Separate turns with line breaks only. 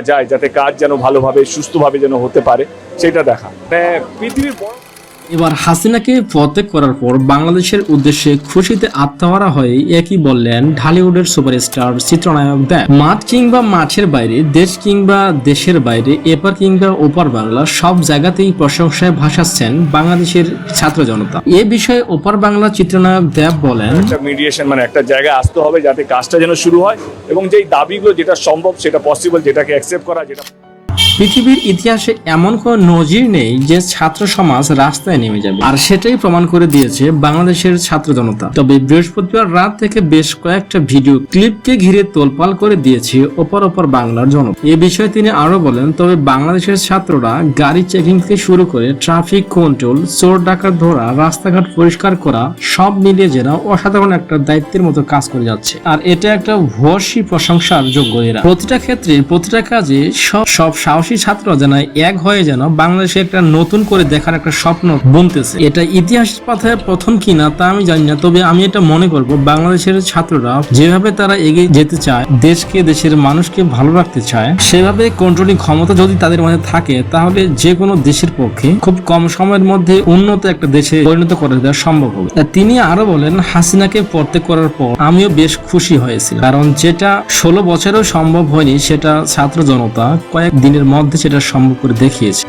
যায় যাতে কাজ যেন ভালোভাবে সুস্থভাবে যেন হতে পারে সেটা দেখা। মানে পৃথিবীর
এবার হাসিনাকে প্রত্যেক করার পর বাংলাদেশের উদ্দেশ্যে খুশিতে আত্মহারা হয়ে একই বললেন ঢালিউডের সুপারস্টার চিত্রনায়ক দেব। মাঠ কিংবা মাঠের বাইরে, দেশ কিংবা দেশের বাইরে, এপার কিংবা ওপার বাংলা, সব জায়গাতেই প্রশংসায় ভাসাচ্ছেন বাংলাদেশের ছাত্র জনতা। এ বিষয়ে ওপার বাংলা চিত্রনায়ক দেব বলেন,
একটা মিডিয়েশন মানে একটা জায়গায় আসতে হবে যাতে কাজটা যেন শুরু হয় এবং যেই দাবিগুলো যেটা সম্ভব সেটা পসিবল যেটাকে অ্যাকসেপ্ট করা, যেটা
পৃথিবীর ইতিহাসে এমন কোন নজির নেই যে ছাত্র সমাজ রাস্তায় নেমে যাবে। আর সেটাই প্রমাণ করে দিয়েছে বাংলাদেশের ছাত্র জনতা। তবে বৃহস্পতিবার রাত থেকে বেশ কয়েকটা ভিডিও ক্লিপকে ঘিরে তোলপাল করে দিয়েছে ওপর ওপর বাংলার জনতা। এ বিষয়ে তিনি আরও বলেন, তবে বাংলাদেশের ছাত্ররা গাড়ি চেকিং থেকে শুরু করে ট্রাফিক কন্ট্রোল চোর ডাকাত ধরা, রাস্তাঘাট পরিষ্কার করা, সব মিলিয়ে যেন অসাধারণ একটা দায়িত্বের মতো কাজ করে যাচ্ছে। আর এটা একটা ভূয়সী প্রশংসার যোগ্য এরা। প্রতিটা ক্ষেত্রে প্রতিটা কাজে সব সব সাহসী ছাত্র যেন এক হয়ে যেন বাংলাদেশে একটা নতুন করে দেখার একটা স্বপ্ন বুনতেছে। এটা ইতিহাস পাথায় প্রথম কিনা তা আমি জানি না, তবে আমি এটা মনে করব, বাংলাদেশের ছাত্ররা যেভাবে তারা এগিয়ে যেতে চায়, দেশকে, দেশের মানুষকে ভালো রাখতে চায়, সেভাবে কন্ট্রোলিং ক্ষমতা যদি তাদের মধ্যে থাকে, তাহলে যে কোনো দেশের পক্ষে খুব কম সময়ের মধ্যে উন্নত একটা দেশে পরিণত করে দেওয়া সম্ভব হবে। তিনি আরও বলেন, হাসিনাকে পড়তে করার পর আমিও বেশ খুশি হয়েছি কারণ যেটা ষোলো বছরেও সম্ভব হয়নি, সেটা ছাত্র জনতা কয়েক দিনের মধ্যে সেটা সম্ভব করে দেখিয়েছে।